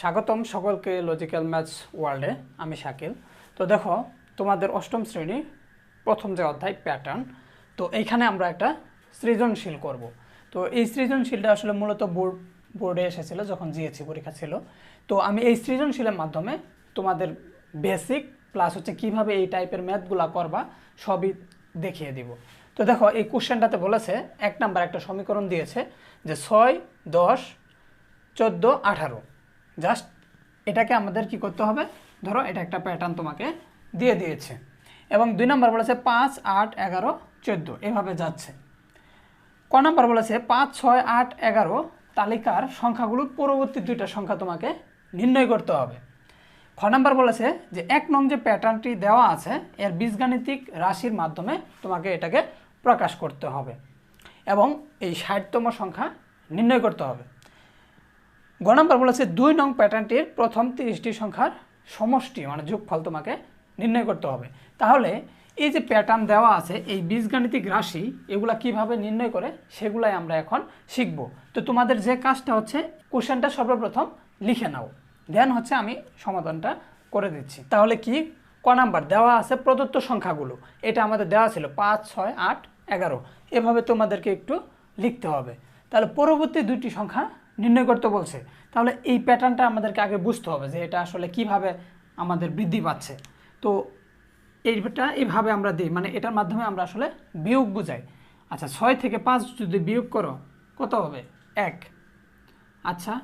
স্বাগতম সকলকে logical maths ওয়ার্ল্ডে আমি শাকিল। তো দেখো, তোমাদের অষ্টম শ্রেণি, প্রথম যে অধ্যায় প্যাটার্ন তো এইখানে আমরা একটা সৃজনশীল করব। তো এই সৃজনশীলটা আসলে মূলত বোর্ড বোর্ডে এসেছিল, যখন জিএসসি পরীক্ষা ছিল। তো আমি এই সৃজনশীলের মাধ্যমে তোমাদের বেসিক প্লাস হচ্ছে কীভাবে এই টাইপের ম্যাথগুলো করবা, সবই দেখিয়ে দিব। তো দেখো, এই কোশ্চেনটাতে বলেছে, এক নাম্বার একটা সমীকরণ দিয়েছে যে ছয়, দশ, চোদ্দ, আঠারো। জাস্ট এটাকে আমাদের কি করতে হবে? ধরো এটা একটা প্যাটার্ন তোমাকে দিয়ে দিয়েছে। এবং দুই নম্বর বলেছে পাঁচ, আট, এগারো, চোদ্দ। এভাবে যাচ্ছে। ক নম্বর বলেছে পাঁচ, ছয়, আট, এগারো তালিকার সংখ্যাগুলো পরবর্তী দুইটা সংখ্যা তোমাকে নির্ণয় করতে হবে। খ নম্বর বলেছে যে এক নং যে প্যাটার্নটি দেওয়া আছে, এর বীজগাণিতিক রাশির মাধ্যমে তোমাকে এটাকে প্রকাশ করতে হবে এবং এই ষাটতম সংখ্যা নির্ণয় করতে হবে। গ নম্বর বলেছে, দুই নং প্যাটার্নটির প্রথম তিরিশটি সংখ্যার সমষ্টি মানে যোগফল তোমাকে নির্ণয় করতে হবে। তাহলে এই যে প্যাটার্ন দেওয়া আছে, এই বীজগাণিতিক রাশি, এগুলা কীভাবে নির্ণয় করে সেগুলাই আমরা এখন শিখব। তো তোমাদের যে কাজটা হচ্ছে, কোশ্চেনটা সর্বপ্রথম লিখে নাও। দেন হচ্ছে আমি সমাধানটা করে দিচ্ছি। তাহলে কি? ক নাম্বার, দেওয়া আছে প্রদত্ত সংখ্যাগুলো। এটা আমাদের দেওয়া ছিল পাঁচ, ছয়, আট, এগারো। এভাবে তোমাদেরকে একটু লিখতে হবে। তাহলে পরবর্তী দুটি সংখ্যা নির্ণয় করতে বলছে। তাহলে এই প্যাটার্নটা আমাদেরকে আগে বুঝতে হবে যে এটা আসলে কীভাবে আমাদের বৃদ্ধি পাচ্ছে। তো এইটা এইভাবে আমরা দিই মানে এটার মাধ্যমে আমরা আসলে বিয়োগ বুঝাই। আচ্ছা ছয় থেকে পাঁচ যদি বিয়োগ করো, কত হবে? এক। আচ্ছা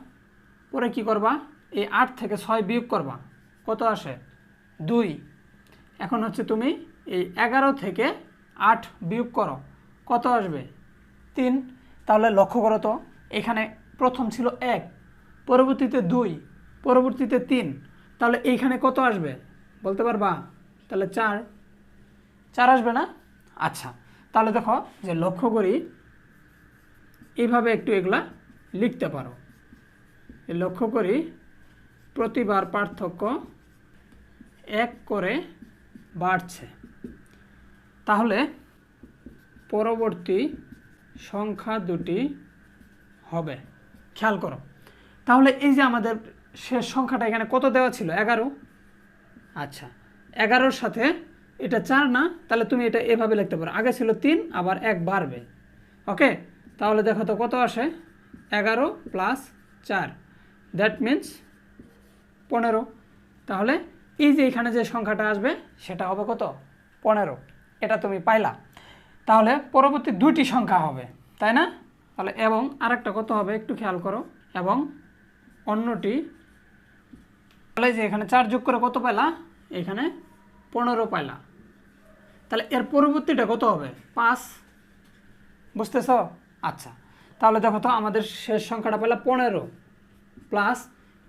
পরে কি করবা? এই আট থেকে ছয় বিয়োগ করবা, কত আসে? দুই। এখন হচ্ছে তুমি এই এগারো থেকে আট বিয়োগ করো, কত আসবে? তিন। তাহলে লক্ষ্য করো তো, এখানে প্রথম ছিল এক, পরবর্তীতে দুই, পরবর্তীতে তিন। তাহলে এইখানে কত আসবে? বলতে পারবা? তাহলে চার। চার আসবে না? আচ্ছা তাহলে দেখো যে লক্ষ্য করি, এইভাবে একটু এগুলা লিখতে পারো। লক্ষ্য করি, প্রতিবার পার্থক্য এক করে বাড়ছে। তাহলে পরবর্তী সংখ্যা দুটি হবে। খেয়াল করো। তাহলে এই যে আমাদের শেষ সংখ্যাটা এখানে কত দেওয়া ছিল? এগারো। আচ্ছা। এগারোর সাথে এটা চার না? তাহলে তুমি এটা এভাবে লিখতে পারো। আগে ছিল তিন আবার এক বাড়বে। ওকে? তাহলে দেখো তো কত আসে? এগারো প্লাস চার। দ্যাট মিন্স পনেরো। তাহলে এই যে এখানে যে সংখ্যাটা আসবে সেটা হবে কত? পনেরো। এটা তুমি পাইলা। তাহলে পরবর্তী দুইটি সংখ্যা হবে তাই না? তাহলে এবং আরেকটা কত হবে, একটু খেয়াল করো, এবং অন্যটি, তাহলে যে এখানে চার যোগ করে কত পাইলা? এখানে পনেরো পাইলা। তাহলে এর পরবর্তীটা কত হবে? পাঁচ। বুঝতেছ? আচ্ছা তাহলে দেখো তো আমাদের শেষ সংখ্যাটা পেলা পনেরো প্লাস,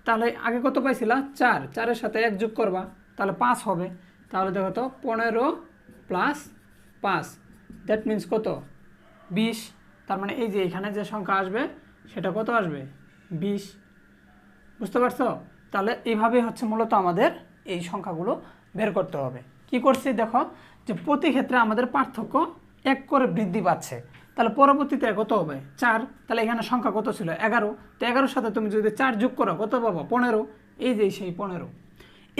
তাহলে আগে কত পাইছিলা? চার। চারের সাথে এক যোগ করবা, তাহলে পাঁচ হবে। তাহলে দেখো তো পনেরো প্লাস পাঁচ দ্যাট মিন্স কত? বিশ। তার মানে এই যে এখানে যে সংখ্যা আসবে, সেটা কত আসবে? বিশ। বুঝতে পারছ? তাহলে এইভাবে হচ্ছে মূলত আমাদের এই সংখ্যাগুলো বের করতে হবে। কি করছি দেখো? যে প্রতি ক্ষেত্রে আমাদের পার্থক্য এক করে বৃদ্ধি পাচ্ছে। তাহলে পরবর্তীতে কত হবে? চার। তাহলে এখানে সংখ্যা কত ছিল? এগারো। তো এগারোর সাথে তুমি যদি চার যোগ করো, কত পাবো? পনেরো। এই যে সেই পনেরো।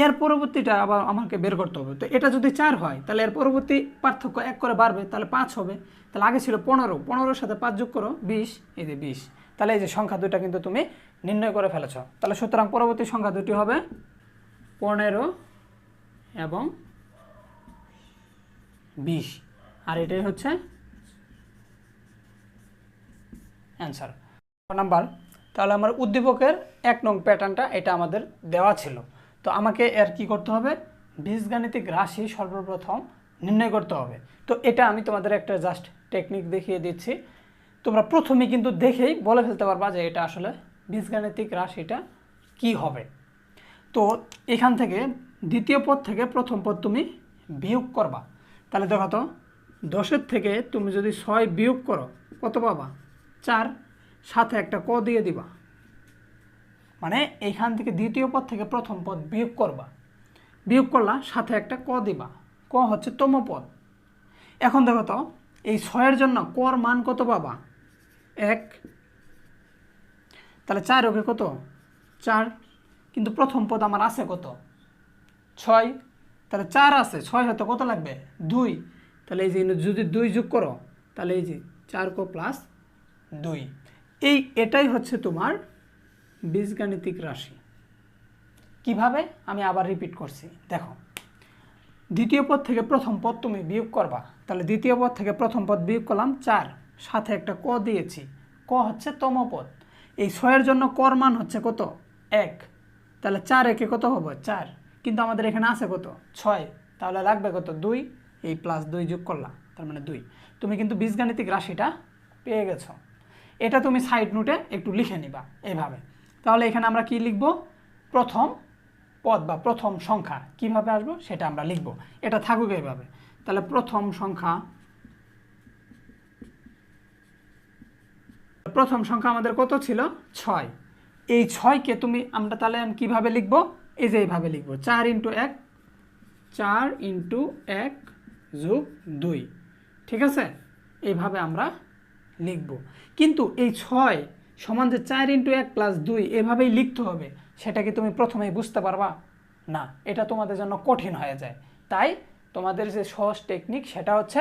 এর পরবর্তীটা আবার আমাকে বের করতে হবে। তো এটা যদি চার হয়, তাহলে এর পরবর্তী পার্থক্য এক করে বাড়বে, তাহলে পাঁচ হবে। তাহলে আগে ছিল পনেরো, পনেরোর সাথে পাঁচ যোগ করো, বিশ, এই যে বিশ। তাহলে এই যে সংখ্যা দুইটা কিন্তু তুমি নির্ণয় করে ফেলেছ। তাহলে সুতরাং পরবর্তী সংখ্যা দুটি হবে পনেরো এবং বিশ। আর এটাই হচ্ছে অ্যান্সার নাম্বার, তাহলে আমার উদ্দীপকের এক নং প্যাটার্নটা এটা আমাদের দেওয়া ছিল। তো আমাকে এর কি করতে হবে? বীজগাণিতিক রাশি সর্বপ্রথম নির্ণয় করতে হবে। তো এটা আমি তোমাদের একটা জাস্ট টেকনিক দেখিয়ে দিচ্ছি। তোমরা প্রথমে কিন্তু দেখেই বলে ফেলতে পারবা যে এটা আসলে বীজগাণিতিক রাশিটা কি হবে। তো এখান থেকে দ্বিতীয় পদ থেকে প্রথম পদ তুমি বিয়োগ করবা। তাহলে দেখো তো, দশের থেকে তুমি যদি ছয় বিয়োগ করো, কত পাবা? চার। সাথে একটা ক দিয়ে দিবা। মানে এইখান থেকে দ্বিতীয় পদ থেকে প্রথম পদ বিয়োগ করবা। বিয়োগ করলা, সাথে একটা ক দিবা। ক হচ্ছে তম পদ। এখন দেখো তো, এই ছয়ের জন্য কর মান কত পাবা? এক। তাহলে চার ওকে কত? চার। কিন্তু প্রথম পদ আমার আছে কত? ছয়। তাহলে চার আছে, ছয় হয়তো কত লাগবে? দুই। তাহলে এই যে যদি দুই যোগ করো, তাহলে এই যে চার কো প্লাস দুই। এই এটাই হচ্ছে তোমার বীজগাণিতিক রাশি। কীভাবে? আমি আবার রিপিট করছি। দেখো, দ্বিতীয় পদ থেকে প্রথম পদ তুমি বিয়োগ করবা। তাহলে দ্বিতীয় পদ থেকে প্রথম পদ বিয়োগ করলাম চার। সাথে একটা ক দিয়েছি। ক হচ্ছে তম পদ। এই ছয়ের জন্য কর মান হচ্ছে কত? এক। তাহলে চার একে কত হবে? চার। কিন্তু আমাদের এখানে আছে কত? ছয়। তাহলে লাগবে কত? দুই। এই প্লাস দুই যোগ করলাম, তার মানে দুই। তুমি কিন্তু বীজগাণিতিক রাশিটা পেয়ে গেছো। এটা তুমি সাইড নোটে একটু লিখে নিবা এইভাবে তাহলে এখানে আমরা কি লিখব? প্রথম পদ বা প্রথম সংখ্যা। কীভাবে আসব? সেটা আমরা লিখব। এটা থাকুক এইভাবে। তাহলে প্রথম সংখ্যা প্রথম সংখ্যা আমাদের কত ছিল? ছয়। এই ছয়কে তুমি, আমরা তাহলে কীভাবে লিখব? এই যে এইভাবে লিখব। চার ইন্টু এক, চার ইন্টু এক যোগ দুই। ঠিক আছে? এইভাবে আমরা লিখব। কিন্তু এই ছয় সমান যে চার ইন্টু এক প্লাস দুই এভাবেই লিখতে হবে সেটা কি তুমি প্রথমেই বুঝতে পারবা, না, এটা তোমাদের জন্য কঠিন হয়ে যায়। তাই তোমাদের যে সহজ টেকনিক সেটা হচ্ছে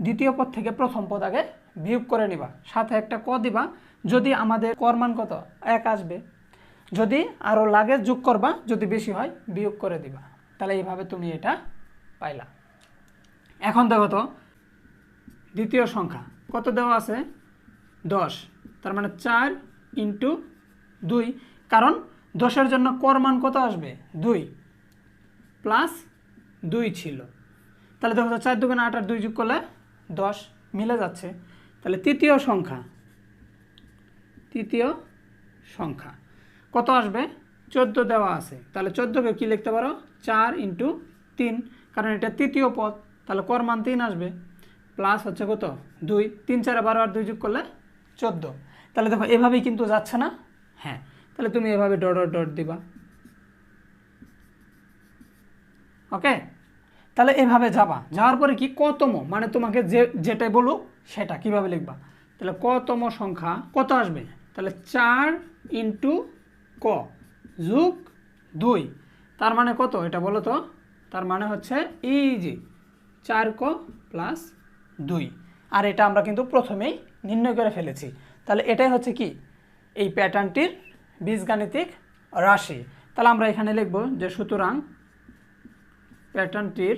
দ্বিতীয় পদ থেকে প্রথম পদ আগে বিয়োগ করে নিবা। সাথে একটা ক দিবা, যদি আমাদের কর মান কত? এক আসবে। যদি আরও লাগে যোগ করবা, যদি বেশি হয় বিয়োগ করে দিবা। তাহলে এইভাবে তুমি এটা পাইলা। এখন দেখো তো, দ্বিতীয় সংখ্যা, কত দেওয়া আছে? দশ। তার মানে চার ইন্টু দুই। কারণ দশের জন্য কর মান কত আসবে? দুই প্লাস দুই ছিল। তাহলে দেখো চার দুগুণে আট আর দুই যোগ করলে দশ মিলে যাচ্ছে। তাহলে তৃতীয় সংখ্যা তৃতীয় সংখ্যা কত আসবে? চোদ্দ দেওয়া আছে। তাহলে চোদ্দোকে কী লিখতে পারো? চার ইন্টু তিন। কারণ এটা তৃতীয় পদ। তাহলে কর মান তিন আসবে। প্লাস হচ্ছে কত? দুই। তিন, চারে বারো আর দুই যোগ করলে চোদ্দ। তাহলে দেখো এভাবেই কিন্তু যাচ্ছে না। হ্যাঁ। তাহলে তুমি এভাবে ডট ডট ডট দিবা। ওকে তাহলে এভাবে যাবা। যাওয়ার পরে কি? কতম? মানে তোমাকে যে যেটাই বলুক সেটা কীভাবে লিখবা? তাহলে কতম সংখ্যা? কত আসবে? তাহলে চার ইন্টু ক যুগ দুই। তার মানে কত? এটা বলো তো। তার মানে হচ্ছে এই যে চার ক প্লাস দুই। আর এটা আমরা কিন্তু প্রথমেই নির্ণয় করে ফেলেছি। তাহলে এটাই হচ্ছে কি? এই প্যাটার্নটির বীজগাণিতিক রাশি। তাহলে আমরা এখানে লিখব যে সুতরাং প্যাটার্নটির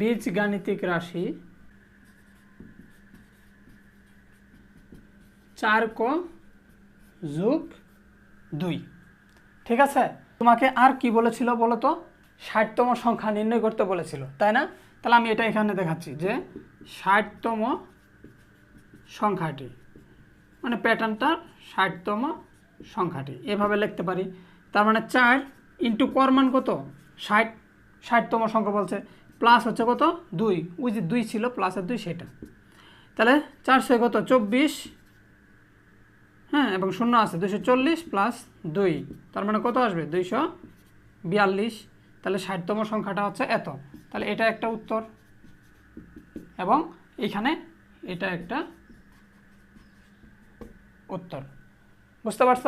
বীজগাণিতিক রাশি চার ক যোগ দুই। ঠিক আছে? তোমাকে আর কি বলেছিল বলো তো? ষাটতম সংখ্যা নির্ণয় করতে বলেছিল, তাই না? তাহলে আমি এটা এখানে দেখাচ্ছি যে ষাটতম সংখ্যাটি। মানে প্যাটার্নটার ষাটতম সংখ্যাটি। এভাবে লিখতে পারি। তার মানে চার ইন্টু করমান কত? ষাট, ষাটতম সংখ্যা বলছে। প্লাস হচ্ছে কত? দুই। ওই যে দুই ছিল প্লাসের দুই সেটা। তাহলে চারশো কত? চব্বিশ। হ্যাঁ এবং শূন্য আছে। দুশো চল্লিশ প্লাস দুই। তার মানে কত আসবে? দুইশো বিয়াল্লিশ। তাহলে ষাটতম সংখ্যাটা হচ্ছে এত। তাহলে এটা একটা উত্তর। এবং এখানে এটা একটা উত্তর। বুঝতে পারছ?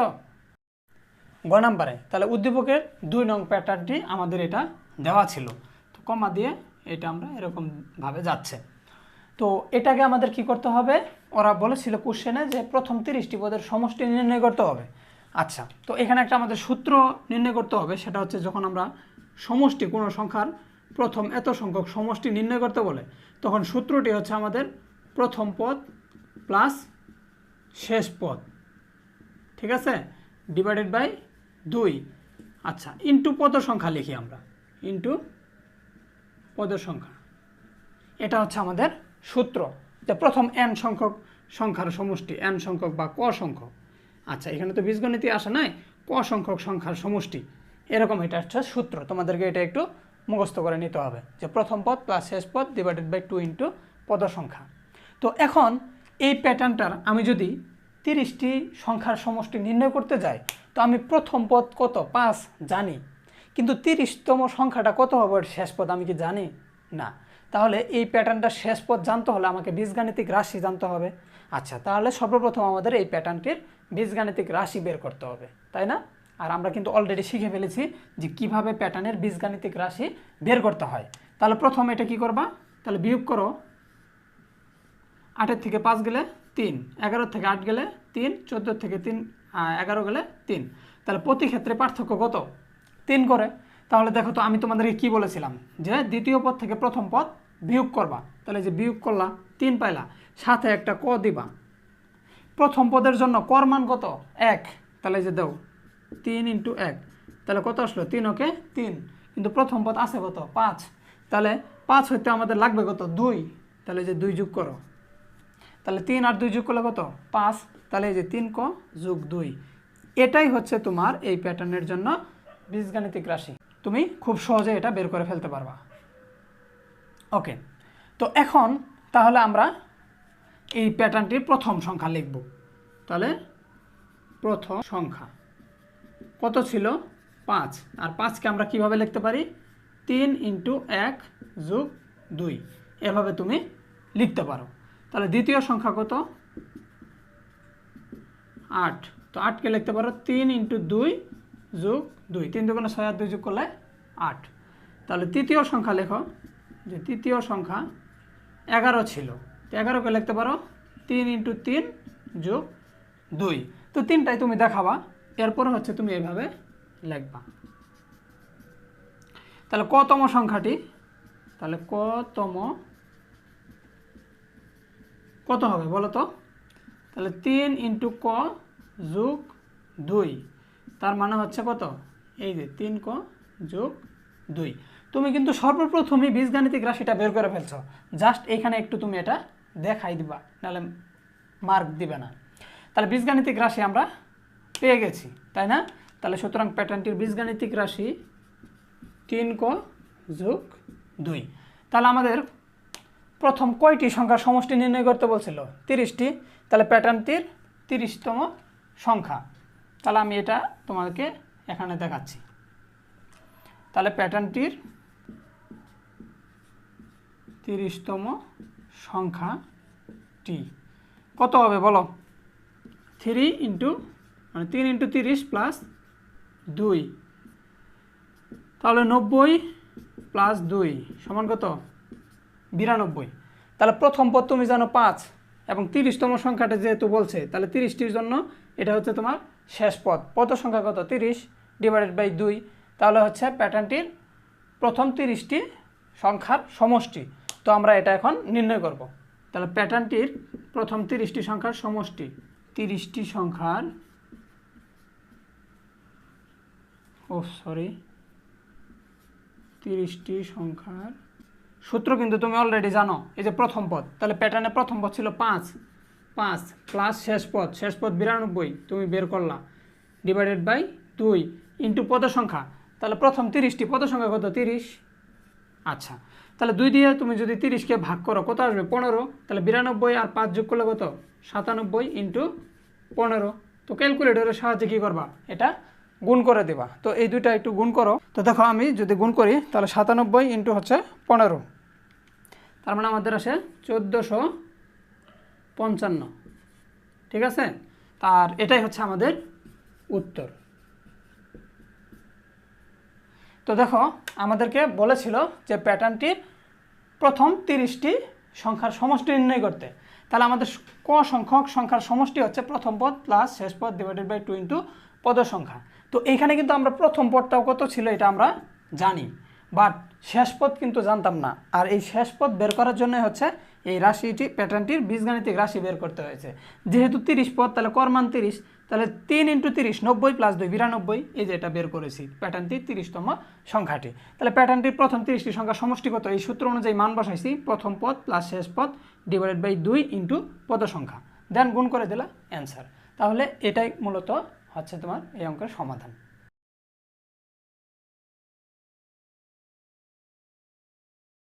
গ নাম্বারে, তাহলে উদ্দীপকের দুই নং প্যাটার্নটি আমাদের এটা দেওয়া ছিল। তো কমা দিয়ে এটা আমরা এরকমভাবে যাচ্ছে। তো এটাকে আমাদের কি করতে হবে? ওরা বলেছিল কোশ্চেনে যে প্রথম তিরিশটি পদের সমষ্টি নির্ণয় করতে হবে। আচ্ছা তো এখানে একটা আমাদের সূত্র নির্ণয় করতে হবে। সেটা হচ্ছে যখন আমরা সমষ্টি কোনো সংখ্যার প্রথম এত সংখ্যক সমষ্টি নির্ণয় করতে বলে, তখন সূত্রটি হচ্ছে আমাদের প্রথম পদ প্লাস শেষ পদ। ঠিক আছে? ডিভাইডেড বাই দুই। আচ্ছা ইন্টু পদ সংখ্যা লিখি আমরা। ইন্টু পদ সংখ্যা। এটা হচ্ছে আমাদের সূত্র। যে প্রথম এন সংখ্যক সংখ্যার সমষ্টি এন সংখ্যক বা ক সংখ্যক। আচ্ছা এখানে তো বীজগণিতই আসে নাই। ক সংখ্যক সংখ্যার সমষ্টি। এরকম এটা হচ্ছে সূত্র। তোমাদেরকে এটা একটু মুখস্থ করে নিতে হবে। যে প্রথম পদ প্লাস শেষ পদ ডিভাইডেড বাই টু ইন্টু পদ সংখ্যা। তো এখন এই প্যাটার্নটার আমি যদি তিরিশটি সংখ্যার সমষ্টি নির্ণয় করতে যাই, তো আমি প্রথম পদ কত? পাঁচ, জানি। কিন্তু তিরিশতম সংখ্যাটা কত হবে? শেষ পদ আমি কি জানি? না। তাহলে এই প্যাটার্নটা শেষ পদ জানতে হলে আমাকে বীজগাণিতিক রাশি জানতে হবে। আচ্ছা তাহলে সর্বপ্রথম আমাদের এই প্যাটার্নটির বীজগাণিতিক রাশি বের করতে হবে, তাই না? আর আমরা কিন্তু অলরেডি শিখে ফেলেছি যে কীভাবে প্যাটার্নের বীজগাণিতিক রাশি বের করতে হয়। তাহলে প্রথম এটা কি করবা? তাহলে বিয়োগ করো। আটের থেকে পাঁচ গেলে তিন, এগারোর থেকে আট গেলে তিন, চোদ্দোর থেকে তিন এগারো গেলে তিন। তাহলে প্রতি ক্ষেত্রে পার্থক্য কত? তিন করে। তাহলে দেখো তো আমি তোমাদেরকে কি বলেছিলাম? যে দ্বিতীয় পদ থেকে প্রথম পদ বিয়োগ করবা। তাহলে যে বিয়োগ করলা, তিন পাইলা। সাথে একটা ক দিবা। প্রথম পদের জন্য কর মান কত? এক। তাহলে যে দাও, তিন ইন্টু এক। তাহলে কত আসলো? তিন, ওকে? তিন। কিন্তু প্রথম পদ আছে কত? পাঁচ। তাহলে পাঁচ হইতে আমাদের লাগবে কত? দুই। তাহলে যে দুই যোগ করো। তাহলে তিন আর দুই যোগ করলে কত? পাঁচ। তাহলে এই যে তিন ক যোগ দুই। এটাই হচ্ছে তোমার এই প্যাটার্নের জন্য বীজগাণিতিক রাশি। তুমি খুব সহজে এটা বের করে ফেলতে পারবা। ওকে তো এখন তাহলে আমরা এই প্যাটার্নটির প্রথম সংখ্যা লিখব। তাহলে প্রথম সংখ্যা কত ছিল? পাঁচ। আর পাঁচকে আমরা কীভাবে লিখতে পারি? তিন ইন্টু এক যোগ দুই। এভাবে তুমি লিখতে পারো। তাহলে দ্বিতীয় সংখ্যা কত? আট। তো আটকে লিখতে পারো তিন ইন্টু দুই যোগ দুই। তিন দুগুণে ছয় আর দুই যোগ করলে আট। তাহলে তৃতীয় সংখ্যা লেখো, যে তৃতীয় সংখ্যা এগারো ছিল। তো এগারোকে লিখতে পারো তিন ইন্টু তিন যোগ দুই। তো তিনটাই তুমি দেখাবা, এরপর হচ্ছে তুমি এভাবে লিখবা। তাহলে কতম সংখ্যাটি? তাহলে কতম কত হবে বলো তো? তাহলে তিন ইন্টু ক যোগ দুই। তার মানে হচ্ছে কত? এই যে তিন ক যোগ দুই। তুমি কিন্তু সর্বপ্রথমই বীজগাণিতিক রাশিটা বের করে ফেলছো। জাস্ট এখানে একটু তুমি এটা দেখাই দিবা, নাহলে মার্ক দিবে না। তাহলে বীজগাণিতিক রাশি আমরা পেয়ে গেছি, তাই না? তাহলে সুতরাং প্যাটার্নটির বীজগাণিতিক রাশি তিন ক যোগ দুই। তাহলে আমাদের প্রথম কয়টি সংখ্যার সমষ্টি নির্ণয় করতে বলছিল? তিরিশটি। তাহলে প্যাটার্নটির তিরিশতম সংখ্যা। তাহলে আমি এটা তোমাকে এখানে দেখাচ্ছি। তাহলে প্যাটার্নটির তিরিশতম সংখ্যাটি কত হবে বলো? থ্রি ইন্টু মানে তিন ইন্টু তিরিশ প্লাস দুই। তাহলে নব্বই প্লাস দুই, সমান কত? বিরানব্বই। তাহলে প্রথম পদ তুমি জানো পাঁচ এবং তিরিশতম সংখ্যাটা যেহেতু বলছে, তাহলে তিরিশটির জন্য এটা হচ্ছে তোমার শেষ পদ। পদ সংখ্যা কত? তিরিশ ডিভাইডেড বাই দুই। তাহলে হচ্ছে প্যাটার্নটির প্রথম তিরিশটি সংখ্যার সমষ্টি। তো আমরা এটা এখন নির্ণয় করব। তাহলে প্যাটার্নটির প্রথম তিরিশটি সংখ্যার সমষ্টি। তিরিশটি সংখ্যার ও সরি, তিরিশটি সংখ্যার সূত্র কিন্তু তুমি অলরেডি জানো, এই যে প্রথম পদ। তাহলে প্যাটার্নে প্রথম পদ ছিল পাঁচ। পাঁচ প্লাস শেষ পদ শেষ পদ বিরানব্বই, তুমি বের করলা। ডিভাইডেড বাই দুই ইন্টু পদ সংখ্যা। তাহলে প্রথম তিরিশটি পদ সংখ্যা কত? তিরিশ। আচ্ছা তাহলে দুই দিয়ে তুমি যদি তিরিশকে ভাগ করো, কত আসবে? পনেরো। তাহলে বিরানব্বই আর পাঁচ যোগ করলে কত? সাতানব্বই ইন্টু পনেরো। তো ক্যালকুলেটরের সাহায্যে কী করবা? এটা গুণ করে দেবা। তো এই দুইটা একটু গুণ করো। তো দেখো আমি যদি গুণ করি, তাহলে সাতানব্বই ইন্টু হচ্ছে পনেরো। তার মানে আমাদের আসে চোদ্দোশো পঞ্চান্ন। ঠিক আছে? আর এটাই হচ্ছে আমাদের উত্তর। তো দেখো, আমাদেরকে বলেছিল যে প্যাটার্নটির প্রথম তিরিশটি সংখ্যার সমষ্টি নির্ণয় করতে। তাহলে আমাদের ক সংখ্যক সংখ্যার সমষ্টি হচ্ছে প্রথম পদ প্লাস শেষ পদ ডিভাইডেড বাই টু ইন্টু পদ সংখ্যা। তো এইখানে কিন্তু আমরা প্রথম পদটাও কত ছিল এটা আমরা জানি বাট শেষ পদ কিন্তু জানতাম না। আর এই শেষ পদ বের করার জন্য হচ্ছে এই রাশিটি, প্যাটার্নটির বীজগাণিতিক রাশি বের করতে হয়েছে। যেহেতু তিরিশ পদ, তাহলে কর্মান তিরিশ, তাহলে তিন ইন্টু তিরিশ, নব্বই প্লাস দুই, বিরানব্বই, এই যে এটা বের করেছি, প্যাটার্নটি তিরিশতম সংখ্যাটি। তাহলে প্যাটার্নটির প্রথম তিরিশটি সংখ্যা সমষ্টিগত এই সূত্র অনুযায়ী মান বসাইছি, প্রথম পদ প্লাস শেষ পদ ডিভাইডেড বাই দুই ইন্টু পদ সংখ্যা দেন গুণ করে দিলা অ্যান্সার তাহলে এটাই মূলত হচ্ছে তোমার এই অঙ্কের সমাধান।